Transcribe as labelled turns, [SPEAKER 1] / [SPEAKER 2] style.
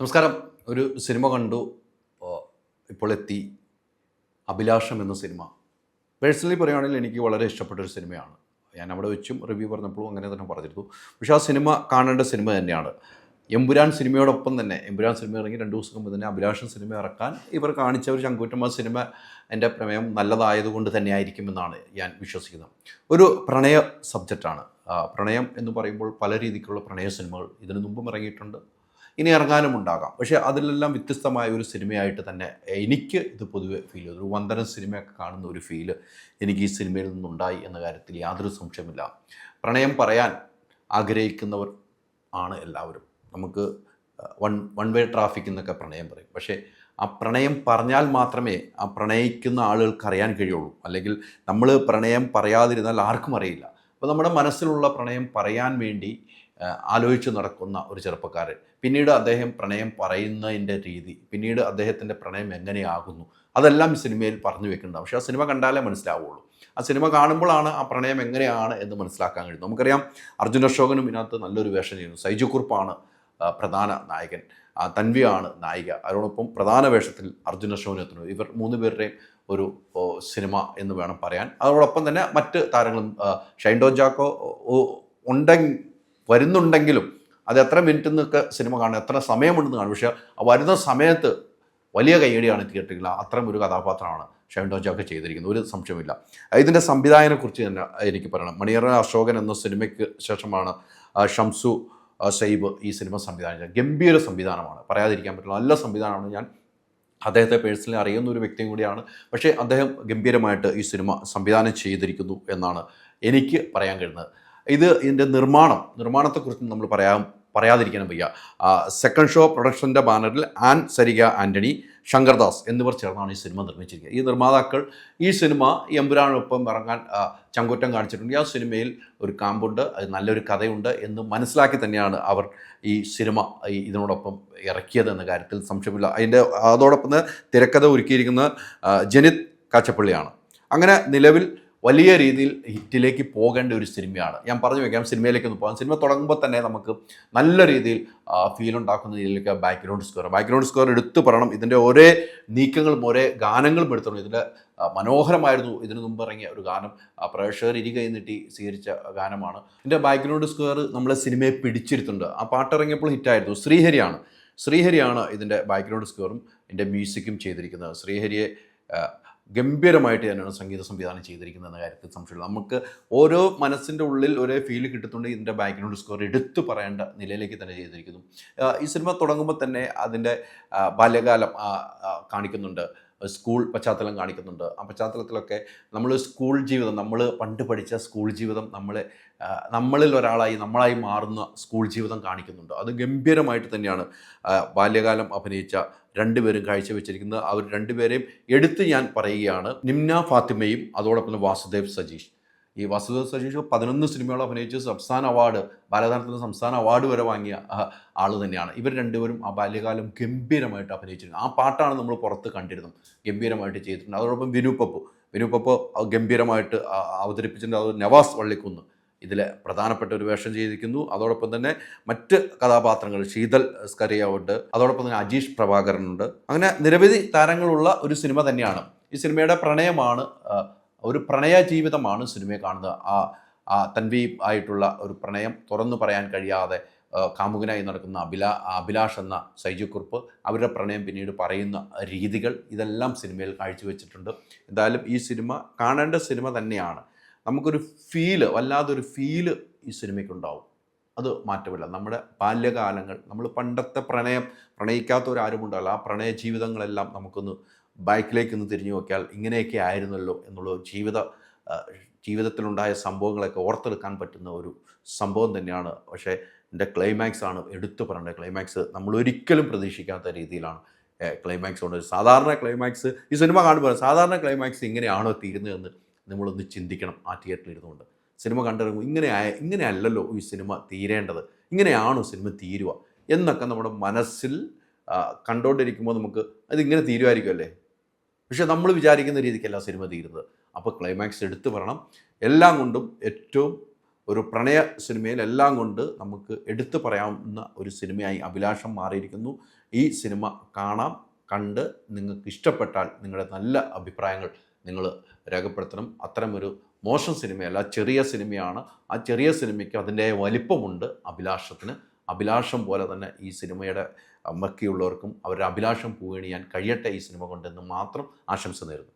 [SPEAKER 1] നമസ്കാരം. ഒരു സിനിമ കണ്ടു. ഇപ്പോൾ എത്തി. അഭിലാഷം എന്ന സിനിമ. പേഴ്സണലി പറയുകയാണെങ്കിൽ എനിക്ക് വളരെ ഇഷ്ടപ്പെട്ട ഒരു സിനിമയാണ്. ഞാൻ അവിടെ വെച്ചും റിവ്യൂ പറഞ്ഞപ്പോഴും അങ്ങനെ തന്നെ പറഞ്ഞിരുന്നു. പക്ഷേ ആ സിനിമ കാണേണ്ട സിനിമ തന്നെയാണ്. എമ്പുരാൻ സിനിമയോടൊപ്പം തന്നെ എമ്പുരാൻ സിനിമ ഇറങ്ങി രണ്ട് ദിവസം മുമ്പ് തന്നെ അഭിലാഷൻ സിനിമ ഇറക്കാൻ ഇവർ കാണിച്ച ഒരു ചങ്കൂറ്റമ്മ സിനിമ എന്റെ പ്രമേയം നല്ലതായതുകൊണ്ട് തന്നെ ആയിരിക്കുമെന്നാണ് ഞാൻ വിശ്വസിക്കുന്നത്. ഒരു പ്രണയ സബ്ജക്റ്റാണ്. പ്രണയം എന്ന് പറയുമ്പോൾ പല രീതിക്കുള്ള പ്രണയ സിനിമകൾ ഇതിനു മുമ്പും ഇറങ്ങിയിട്ടുണ്ട്. ഇനി ഇറങ്ങാനും ഉണ്ടാകാം പക്ഷേ അതിലെല്ലാം വ്യത്യസ്തമായ ഒരു സിനിമയായിട്ട് തന്നെ എനിക്ക് ഇത് പൊതുവെ ഫീൽ ചെയ്തു. ഒരു വന്ദനം സിനിമയൊക്കെ കാണുന്ന ഒരു ഫീൽ എനിക്ക് ഈ സിനിമയിൽ നിന്നുണ്ടായി എന്ന കാര്യത്തിൽ യാതൊരു സംശയമില്ല പ്രണയം പറയാൻ ആഗ്രഹിക്കുന്നവർ ആണ് എല്ലാവരും. നമുക്ക് വൺ വൺ വേ ട്രാഫിക് എന്നൊക്കെ പ്രണയം പറയും. പക്ഷേ ആ പ്രണയം പറഞ്ഞാൽ മാത്രമേ ആ പ്രണയിക്കുന്ന ആളുകൾക്ക് അറിയാൻ കഴിയുള്ളൂ. അല്ലെങ്കിൽ നമ്മൾ പ്രണയം പറയാതിരുന്നാൽ ആർക്കും അറിയില്ല. അപ്പോൾ നമ്മുടെ മനസ്സിലുള്ള പ്രണയം പറയാൻ വേണ്ടി ആലോചിച്ച് നടക്കുന്ന ഒരു ചെറുപ്പക്കാരൻ. പിന്നീട് അദ്ദേഹം പ്രണയം പറയുന്നതിന്റെ രീതി പിന്നീട് അദ്ദേഹത്തിന്റെ പ്രണയം എങ്ങനെയാകുന്നു അതെല്ലാം സിനിമയിൽ പറഞ്ഞു വെക്കുന്നുണ്ട് പക്ഷേ ആ സിനിമ കണ്ടാലേ മനസ്സിലാവുള്ളൂ. ആ സിനിമ കാണുമ്പോഴാണ് ആ പ്രണയം എങ്ങനെയാണ് എന്ന് മനസ്സിലാക്കാൻ കഴിയുന്നത്. നമുക്കറിയാം അർജുൻ അശോകനും ഇതിനകത്ത് നല്ലൊരു വേഷം ചെയ്യുന്നു. സൈജു കുറുപ്പാണ് പ്രധാന നായകൻ. തൻവിയാണ് നായിക. അതിനോടൊപ്പം പ്രധാന വേഷത്തിൽ അർജുന അശോകൻ എത്തുന്നു. ഇവർ മൂന്ന് പേരുടെയും ഒരു സിനിമ എന്ന് വേണം പറയാൻ. അതോടൊപ്പം തന്നെ മറ്റ് താരങ്ങളും ഷൈൻഡോ ജാക്കോ ഉണ്ടെങ്കിൽ വരുന്നുണ്ടെങ്കിലും അത് എത്ര മിനിറ്റ് എന്നൊക്കെ സിനിമ കാണും എത്ര സമയമുണ്ടെന്ന് കാണും. പക്ഷേ വരുന്ന സമയത്ത് വലിയ കൈയടിയാണ് തിയേറ്ററിൽ അത്തരം ഒരു കഥാപാത്രമാണ് ഷൈൻഡോ ജാക്ക് ചെയ്തിരിക്കുന്നത്. ഒരു സംശയമില്ല ഇതിന്റെ സംവിധായകനെക്കുറിച്ച് തന്നെ എനിക്ക് പറയണം. മണിയറ അശോകൻ എന്ന സിനിമയ്ക്ക് ശേഷമാണ് ഷംസു സൈബ് ഈ സിനിമ സംവിധാനം ചെയ്തത് ഗംഭീര സംവിധാനമാണ്. പറയാതിരിക്കാൻ പറ്റില്ല. നല്ല സംവിധാനമാണ്. ഞാൻ അദ്ദേഹത്തെ പേഴ്സണലി അറിയുന്ന ഒരു വ്യക്തിയും കൂടിയാണ്. പക്ഷേ അദ്ദേഹം ഗംഭീരമായിട്ട് ഈ സിനിമ സംവിധാനം ചെയ്തിരിക്കുന്നു എന്നാണ് എനിക്ക് പറയാൻ കഴിയുന്നത്. ഇത് ഇതിന്റെ നിർമ്മാണം നിർമ്മാണത്തെക്കുറിച്ച് നമ്മൾ പറയാ പറയാതിരിക്കാനും വയ്യ. സെക്കൻഡ് ഷോ പ്രൊഡക്ഷന്റെ ബാനറിൽ ആൻ സരിക ആന്റണി ശങ്കർദാസ് എന്നിവർ ചേർന്നാണ് ഈ സിനിമ നിർമ്മിച്ചിരിക്കുന്നത്. ഈ നിർമ്മാതാക്കൾ ഈ സിനിമ എമ്പുരാനൊപ്പം ഇറങ്ങാൻ ചങ്കുറ്റം കാണിച്ചിട്ടുണ്ട്. ആ സിനിമയിൽ ഒരു കാമ്പുണ്ട് നല്ലൊരു കഥയുണ്ട് എന്ന് മനസ്സിലാക്കി തന്നെയാണ് അവർ ഈ സിനിമ ഇതിനോടൊപ്പം ഇറക്കിയത് എന്ന കാര്യത്തിൽ സംശയമില്ല. അതിന്റെ അതോടൊപ്പം തിരക്കഥ ഒരുക്കിയിരിക്കുന്ന ജനിത് കാച്ചപ്പള്ളിയാണ്. അങ്ങനെ നിലവിൽ വലിയ രീതിയിൽ ഹിറ്റിലേക്ക് പോകേണ്ട ഒരു സിനിമയാണ്. ഞാൻ പറഞ്ഞു വെക്കാം സിനിമയിലേക്ക് ഒന്ന് പോകാം. സിനിമ തുടങ്ങുമ്പോൾ തന്നെ നമുക്ക് നല്ല രീതിയിൽ ഫീൽ ഉണ്ടാക്കുന്ന രീതിയിലേക്ക് ബാക്ക്ഗ്രൗണ്ട് സ്കോർ ബാക്ക്ഗ്രൗണ്ട് സ്കോർ എടുത്തു പറയണം. ഇതിന്റെ ഒരേ നീക്കങ്ങളും ഒരേ ഗാനങ്ങളും എടുത്തോളൂ ഇതിന്റെ മനോഹരമായിരുന്നു ഇതിനു മുമ്പ് ഇറങ്ങിയ ഒരു ഗാനം. പ്രേക്ഷകർ ഇരികൈ നീട്ടി സ്വീകരിച്ച ഗാനമാണ്. ഇതിന്റെ ബാക്ക്ഗ്രൗണ്ട് സ്കോർ നമ്മളെ സിനിമയെ പിടിച്ചിരുത്തുന്നുണ്ട്. ആ പാട്ട് ഇറങ്ങിയപ്പോൾ ഹിറ്റായിരുന്നു ശ്രീഹരിയാണ്. ശ്രീഹരിയാണ് ഇതിന്റെ ബാക്ക്ഗ്രൗണ്ട് സ്കോറും ഇതിന്റെ മ്യൂസിക്കും ചെയ്തിരിക്കുന്നത്. ശ്രീഹരിയെ ഗംഭീരമായിട്ട് തന്നെയാണ് സംഗീത സംവിധാനം ചെയ്തിരിക്കുന്നത് എന്ന കാര്യത്തിൽ സംശയമില്ല. നമുക്ക് ഓരോ മനസ്സിന്റെ ഉള്ളിൽ ഒരേ ഫീൽ കിട്ടുന്നുണ്ട് ഇതിന്റെ ബാക്ക്ഗ്രൗണ്ട് സ്കോർ എടുത്തു പറയേണ്ട നിലയിലേക്ക് തന്നെ ചെയ്തിരിക്കുന്നു. ഈ സിനിമ തുടങ്ങുമ്പോൾ തന്നെ അതിന്റെ ബാല്യകാലം കാണിക്കുന്നുണ്ട്. സ്കൂൾ പശ്ചാത്തലം കാണിക്കുന്നുണ്ട്. ആ പശ്ചാത്തലത്തിലൊക്കെ നമ്മൾ സ്കൂൾ ജീവിതം നമ്മൾ പണ്ട് പഠിച്ച സ്കൂൾ ജീവിതം നമ്മളെ നമ്മളിൽ ഒരാളായി നമ്മളായി മാറുന്ന സ്കൂൾ ജീവിതം കാണിക്കുന്നുണ്ട്. അത് ഗംഭീരമായിട്ട് തന്നെയാണ് ബാല്യകാലം അഭിനയിച്ച രണ്ടുപേരും കാഴ്ചവെച്ചിരിക്കുന്നത്. അവർ രണ്ടുപേരെയും എടുത്ത് ഞാൻ പറയുകയാണ്. നിംന ഫാത്തിമയും അതോടൊപ്പം വാസുദേവ് സജീഷ്. ഈ വാസുദേവ് സജീഷ് പതിനൊന്ന് സിനിമകൾ അഭിനയിച്ച് സംസ്ഥാന അവാർഡ് ബാലതാരത്തിന് സംസ്ഥാന അവാർഡ് വരെ വാങ്ങിയ ആൾ തന്നെയാണ്. ഇവർ രണ്ടുപേരും ആ ബാല്യകാലം ഗംഭീരമായിട്ട് അഭിനയിച്ചിരുന്നു ആ പാട്ടാണ് നമ്മൾ പുറത്ത് കണ്ടിരുന്നത്. ഗംഭീരമായിട്ട് ചെയ്തിട്ടുണ്ട്. അതോടൊപ്പം വിനു പപ്പു. വിനു പപ്പു ഗംഭീരമായിട്ട് അവതരിപ്പിച്ചിട്ടുണ്ട്. അത് നവാസ് വള്ളിക്കുന്ന്. ഇതിലെ പ്രധാനപ്പെട്ട ഒരു വേഷം ചെയ്തിരിക്കുന്നു. അതോടൊപ്പം തന്നെ മറ്റ് കഥാപാത്രങ്ങൾ ശീതൽ സ്കറിയ ഉണ്ട് അതോടൊപ്പം തന്നെ അജീഷ് പ്രഭാകരനുണ്ട്. അങ്ങനെ നിരവധി താരങ്ങളുള്ള ഒരു സിനിമ തന്നെയാണ്. ഈ സിനിമയുടെ പ്രണയമാണ് ഒരു പ്രണയ ജീവിതമാണ് സിനിമയെ കാണുന്നത്. ആ ആ തൻവി ആയിട്ടുള്ള ഒരു പ്രണയം തുറന്നു പറയാൻ കഴിയാതെ കാമുകനായി നടക്കുന്ന അഭിലാ അഭിലാഷ് എന്ന സൈജു അവരുടെ പ്രണയം പിന്നീട് പറയുന്ന രീതികൾ ഇതെല്ലാം സിനിമയിൽ കാഴ്ചവെച്ചിട്ടുണ്ട്. എന്തായാലും ഈ സിനിമ കാണേണ്ട സിനിമ തന്നെയാണ്. നമുക്കൊരു ഫീൽ വല്ലാതൊരു ഫീൽ ഈ സിനിമയ്ക്കുണ്ടാവും. അത് മാറ്റമില്ല. നമ്മുടെ ബാല്യകാലങ്ങൾ നമ്മൾ പണ്ടത്തെ പ്രണയം പ്രണയിക്കാത്തവരാരും ഉണ്ടാവില്ല. ആ പ്രണയ ജീവിതങ്ങളെല്ലാം നമുക്കൊന്ന് ബൈക്കിലേക്ക് ഒന്ന് തിരിഞ്ഞു നോക്കിയാൽ ഇങ്ങനെയൊക്കെ ആയിരുന്നല്ലോ എന്നുള്ള ജീവിത ജീവിതത്തിലുണ്ടായ സംഭവങ്ങളൊക്കെ ഓർത്തെടുക്കാൻ പറ്റുന്ന ഒരു സംഭവം തന്നെയാണ്. പക്ഷേ എന്റെ ക്ലൈമാക്സ് ആണ് എടുത്തു പറയേണ്ടത്. ക്ലൈമാക്സ് നമ്മൾ ഒരിക്കലും പ്രതീക്ഷിക്കാത്ത രീതിയിലാണ് ക്ലൈമാക്സ് കൊണ്ട് സാധാരണ ക്ലൈമാക്സ് ഈ സിനിമ കാണുമ്പോൾ സാധാരണ ക്ലൈമാക്സ് ഇങ്ങനെയാണോ തീരുന്നതെന്ന് നമ്മളൊന്ന് ചിന്തിക്കണം. ആ തിയേറ്ററിൽ ഇരുന്നുകൊണ്ട്. സിനിമ കണ്ടിറങ്ങും ഇങ്ങനെ ഇങ്ങനെ അല്ലല്ലോ ഈ സിനിമ തീരേണ്ടത്. ഇങ്ങനെയാണോ സിനിമ തീരുക എന്നൊക്കെ നമ്മുടെ മനസ്സിൽ കണ്ടുകൊണ്ടിരിക്കുമ്പോൾ നമുക്ക് അതിങ്ങനെ തീരുമായിരിക്കുമല്ലേ പക്ഷെ നമ്മൾ വിചാരിക്കുന്ന രീതിക്കല്ല സിനിമ തീരുന്നത്. അപ്പോൾ ക്ലൈമാക്സ് എടുത്തു പറയണം എല്ലാം കൊണ്ടും ഏറ്റവും ഒരു പ്രണയ സിനിമയിൽ എല്ലാം കൊണ്ട് നമുക്ക് എടുത്തു പറയാവുന്ന ഒരു സിനിമയായി അഭിലാഷം മാറിയിരിക്കുന്നു. ഈ സിനിമ കാണാം കണ്ട് നിങ്ങൾക്ക് ഇഷ്ടപ്പെട്ടാൽ നിങ്ങളുടെ നല്ല അഭിപ്രായങ്ങൾ നിങ്ങൾ രേഖപ്പെടുത്തണം. അത്തരമൊരു മോശം സിനിമയല്ല ചെറിയ സിനിമയാണ്. ആ ചെറിയ സിനിമയ്ക്ക് അതിന്റെ വലിപ്പമുണ്ട് അഭിലാഷത്തിന്. അഭിലാഷം പോലെ തന്നെ ഈ സിനിമയുടെ മക്കിയുള്ളവർക്കും അവരുടെ അഭിലാഷം പൂവണിയാൻ കഴിയട്ടെ ഈ സിനിമ കൊണ്ടെന്ന് മാത്രം ആശംസ നേരുന്നു.